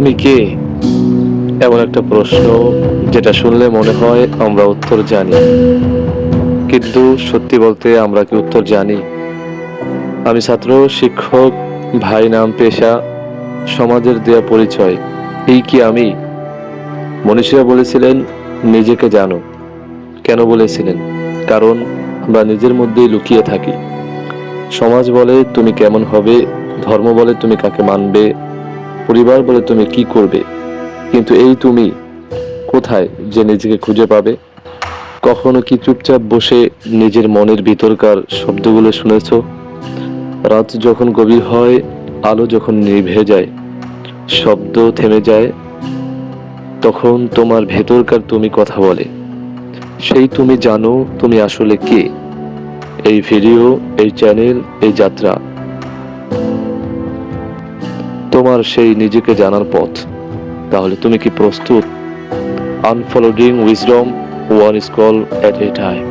তুমি কে? এমন একটা প্রশ্ন যেটা শুনলে মনে হয় আমরা উত্তর জানি। কিন্তু সত্যি বলতে আমরা কি উত্তর জানি? আমি ছাত্র, শিক্ষক, ভাই নাম, পেশা, সমাজের দেয়া পরিচয়, এই কি আমি? মনীষীরা বলেছিলেন, নিজেকে জানো। কেন বলেছিলেন? কারণ আমরা নিজের মধ্যেই লুকিয়ে থাকি। সমাজ বলে তুমি কেমন হবে, ধর্ম বলে তুমি কাকে মানবে পরিবার বলে তুমি কি করবে? কিন্তু এই তুমি কোথায় যে নিজেকে খুঁজে পাবে? কখনো কি চুপচাপ বসে নিজের মনের ভিতরকার শব্দগুলো শুনেছ? রাত যখন গভীর হয়, আলো যখন নিভে যায়, শব্দ থেমে যায়, তখন তোমার ভেতরকার তুমি কথা বলে। সেই তুমি জানো তুমি আসলে কে। এই ভিডিও, এই চ্যানেল, এই যাত্রা তোমার সেই নিজেকে জানার পথ। তাহলে তুমি কি প্রস্তুত? Unfolding wisdom one is call at a time